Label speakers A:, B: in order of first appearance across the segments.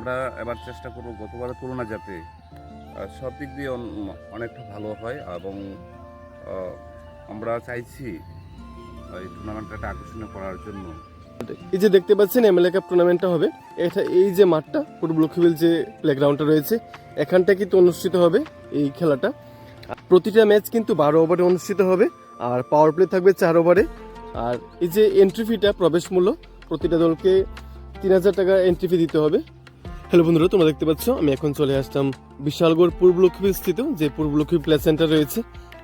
A: আমরা এবার চেষ্টা করব গতবারের তুলনা যাতে সব দিক দিয়ে অন- অনেকটা ভালো হয় এবং আমরা চাইছি এই টুর্নামেন্টটা আকর্ষণীয় করার জন্য।
B: এই যে দেখতে পাচ্ছেন এমএলএ কাপ টুর্নামেন্টটা হবে। এটা, এই যে মাঠটা পূর্ব লক্ষ্মীবিল যে প্লেগ্রাউন্ডটা রয়েছে, এখানটা কিন্তু অনুষ্ঠিত হবে এই খেলাটা। প্রতিটা ম্যাচ কিন্তু বারো ওভারে অনুষ্ঠিত হবে, আর পাওয়ার প্লে থাকবে চার ওভারে আর এই যে এন্ট্রি ফিটা প্রবেশ মূল্য, প্রতিটা দলকে তিন হাজার টাকা এন্ট্রি ফি দিতে হবে। হ্যালো বন্ধুরা, তোমরা দেখতে পাচ্ছ, আমি এখন চলে আসলাম বিশালগড় পূর্ব লক্ষ্মীবিল স্থিত যে পূর্ব লক্ষ্মী প্লে সেন্টার রয়েছে।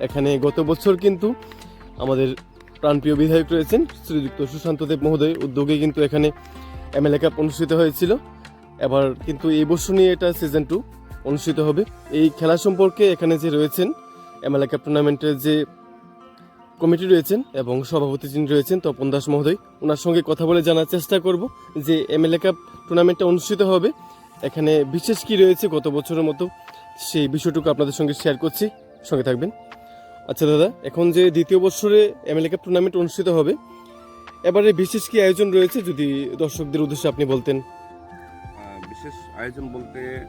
B: এখানে গত বছর কিন্তু আমাদের প্রাণপ্রিয় বিধায়ক রয়েছেন শ্রীযুক্ত সুশান্ত দেব মহোদয়। উদ্যোগে কিন্তু এখানে এমএলএ কাপ অনুষ্ঠিত হয়েছিল। এবার কিন্তু এই বছর নিয়ে এটা সিজন টু অনুষ্ঠিত হবে। এই খেলা সম্পর্কে এখানে যে রয়েছেন এমএলএ কাপ টুর্নামেন্টের যে কমিটি রয়েছেন এবং সভাপতি যিনি রয়েছেন তপন দাস মহোদয় ওনার সঙ্গে কথা বলে জানার চেষ্টা করব যে এমএলএ কাপ টুর্নামেন্টটা অনুষ্ঠিত হবে। এখানে বিশেষ কি রয়েছে গত বছরের মতো? সেই বিষয়টুকু আপনাদের সঙ্গে শেয়ার করছি। সঙ্গে থাকবেন। আচ্ছা দাদা, এখন যে দ্বিতীয় বছরে এমএলএ কাপ টুর্নামেন্ট অনুষ্ঠিত হবে, এবারে বিশেষ কি আয়োজন রয়েছে যদি দর্শকদের উদ্দেশ্যে আপনি বলতেন?
A: বিশেষ আয়োজন বলতে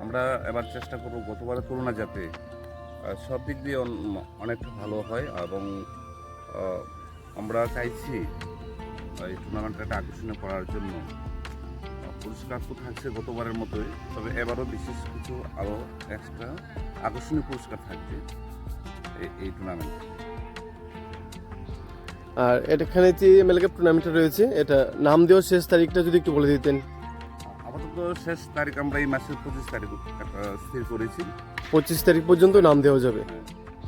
A: আমরা এবার চেষ্টা করব গতবারের তুলনা যাতে সব দিক দিয়ে অন- অনেকটা ভালো হয় এবং আমরা চাইছি এই টুর্নামেন্টটা একটা আকর্ষণীয় করার জন্য। পুরস্কার তো থাকছে গতবারের মতোই তবে এবারও বিশেষ কিছু আরও এক্সট্রা আকর্ষণীয় পুরস্কার থাকবে এই- টুর্নামেন্টে
B: আর এখানে যে এমএলএ কাপ টুর্নামেন্টটা রয়েছে এটা নাম দেওয়ার শেষ তারিখটা যদি একটু বলে দিতেন।
A: আপাতত শেষ তারিখ আমরা এই মাসের পঁচিশ তারিখ স্থির করেছি।
B: পঁচিশ তারিখ পর্যন্ত নাম দেওয়া যাবে।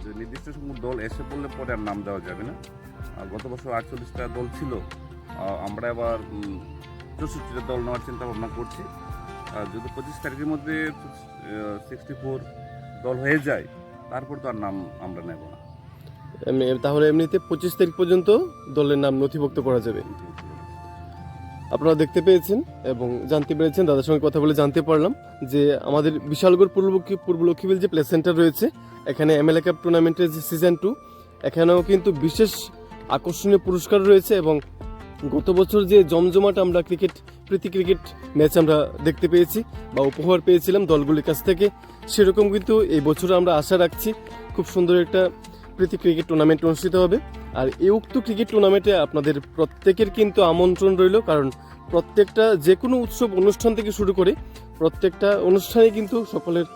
A: যে নির্দিষ্ট সংখ্যক দল এসে পড়লে পরে আর নাম দেওয়া যাবে না। আর গত বছর আটচল্লিশটা দল ছিল আমরা এবার চৌষট্টিটা দল নেওয়ার চিন্তা ভাবনা করছি। আর যদি পঁচিশ তারিখের মধ্যে সিক্সটি ফোর দল হয়ে যায়, তারপর তো আর নাম আমরা নেব না।
B: তাহলে এমনিতে পঁচিশ তারিখ পর্যন্ত দলের নাম নথিভুক্ত করা যাবে। আপনারা দেখতে পেয়েছেন এবং জানতে পেরেছেন, দাদার সঙ্গে কথা বলে জানতে পারলাম যে আমাদের বিশালগড় পূর্ব পূর্ব লক্ষ্মীবিল যে প্লে সেন্টার রয়েছে, এখানে এমএলএ কাপ টুর্নামেন্টের যে সিজন টু এখানেও কিন্তু বিশেষ আকর্ষণীয় পুরস্কার রয়েছে এবং গত বছর যে জমজমাট আমরা ক্রিকেট, প্রীতি ক্রিকেট ম্যাচ আমরা দেখতে পেয়েছি বা উপহার পেয়েছিলাম দলগুলির কাছ থেকে, সেরকম কিন্তু এই বছর আমরা আশা রাখছি খুব সুন্দর একটা প্রীতি ক্রিকেট টুর্নামেন্ট অনুষ্ঠিত হবে। আর এই উক্ত ক্রিকেট টুর্নামেন্টে আপনাদের প্রত্যেকের কিন্তু আমন্ত্রণ রইল, কারণ প্রত্যেকটা যে কোনো উৎসব অনুষ্ঠান থেকে শুরু করে প্রত্যেকটা অনুষ্ঠানে কিন্তু সকলের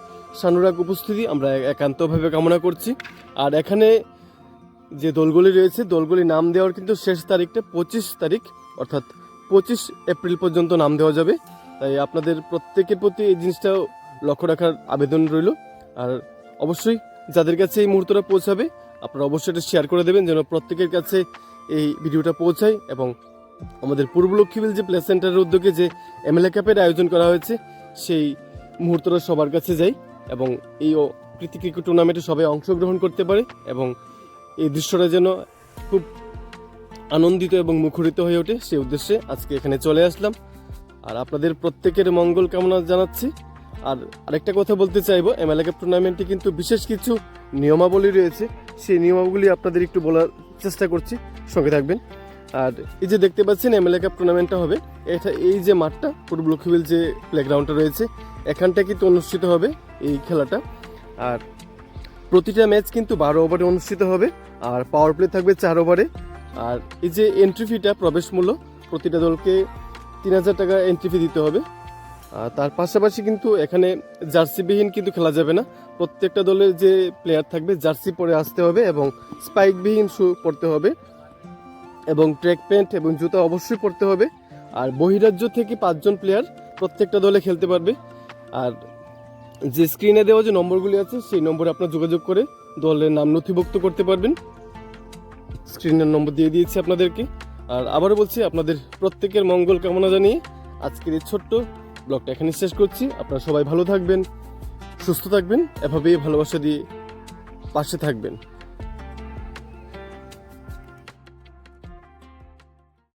B: সানুরাগ উপস্থিতি আমরা একান্তভাবে কামনা করছি। আর এখানে যে দলগুলি রয়েছে, দলগুলি নাম দেওয়ার কিন্তু শেষ তারিখটা পঁচিশ তারিখ, অর্থাৎ পঁচিশ এপ্রিল পর্যন্ত নাম দেওয়া যাবে। তাই আপনাদের প্রত্যেকের প্রতি এই জিনিসটাও লক্ষ্য রাখার আবেদন রইল। আর অবশ্যই যাদের কাছে এই মুহূর্তটা পৌঁছাবে, আপনারা অবশ্যই এটা শেয়ার করে দেবেন যেন প্রত্যেকের কাছে এই ভিডিওটা পৌঁছায় এবং আমাদের পূর্ব লক্ষ্মীবিল যে প্লে সেন্টারের উদ্যোগে যে এমএলএ ক্যাপের আয়োজন করা হয়েছে, সেই মুহূর্তটা সবার কাছে যাই এবং এই প্রীতি ক্রিকেট টুর্নামেন্টে সবাই অংশগ্রহণ করতে পারে এবং এই দৃশ্যটা যেন খুব আনন্দিত এবং মুখরিত হয়ে ওঠে সেই উদ্দেশ্যে আজকে এখানে চলে আসলাম। আর আপনাদের প্রত্যেকের মঙ্গল কামনা জানাচ্ছি। আর আরেকটা কথা বলতে চাইব এমএলএ কাপ টুর্নামেন্টে কিন্তু বিশেষ কিছু নিয়মাবলী রয়েছে। সেই নিয়মাবলী আপনাদের একটু বলার চেষ্টা করছি, সঙ্গে থাকবেন। আর এই যে দেখতে পাচ্ছেন, এমএলএ কাপ টুর্নামেন্টটা হবে। এটা এই যে মাঠটা পূর্ব লক্ষ্মীবিল যে প্লেগ্রাউন্ডটা রয়েছে, এখানটা কিন্তু অনুষ্ঠিত হবে এই খেলাটা। আর প্রতিটা ম্যাচ কিন্তু বারো ওভারে অনুষ্ঠিত হবে, আর পাওয়ার প্লে থাকবে চার ওভারে। আর এই যে এন্ট্রি ফিটা প্রবেশ মূল্য, প্রতিটা দলকে তিন হাজার টাকা এন্ট্রি ফি দিতে হবে। আর তার পাশাপাশি কিন্তু এখানে জার্সিবিহীন কিন্তু খেলা যাবে না। প্রত্যেকটা দলের যে প্লেয়ার থাকবে, জার্সি পরে আসতে হবে এবং স্পাইকবিহীন শু পরতে হবে। এবং ট্র্যাক প্যান্ট এবং জুতা অবশ্যই পরতে হবে। আর বহিরাজ্য থেকে পাঁচজন প্লেয়ার প্রত্যেকটা দলে খেলতে পারবে। আর যে স্ক্রিনে দেওয়া যে নম্বরগুলি আছে, সেই নম্বরে আপনার যোগাযোগ করে দলের নাম নথিভুক্ত করতে পারবেন। স্ক্রিনের নম্বর দিয়ে দিয়েছি আপনাদেরকে। আর আবারও বলছি, আপনাদের প্রত্যেকের মঙ্গল কামনা জানিয়ে আজকের এই ছোট্ট ব্লগটা এখানে শেষ করছি। আপনারা সবাই ভালো থাকবেন, সুস্থ থাকবেন, এভাবেই ভালোবাসা দিয়ে পাশে থাকবেন।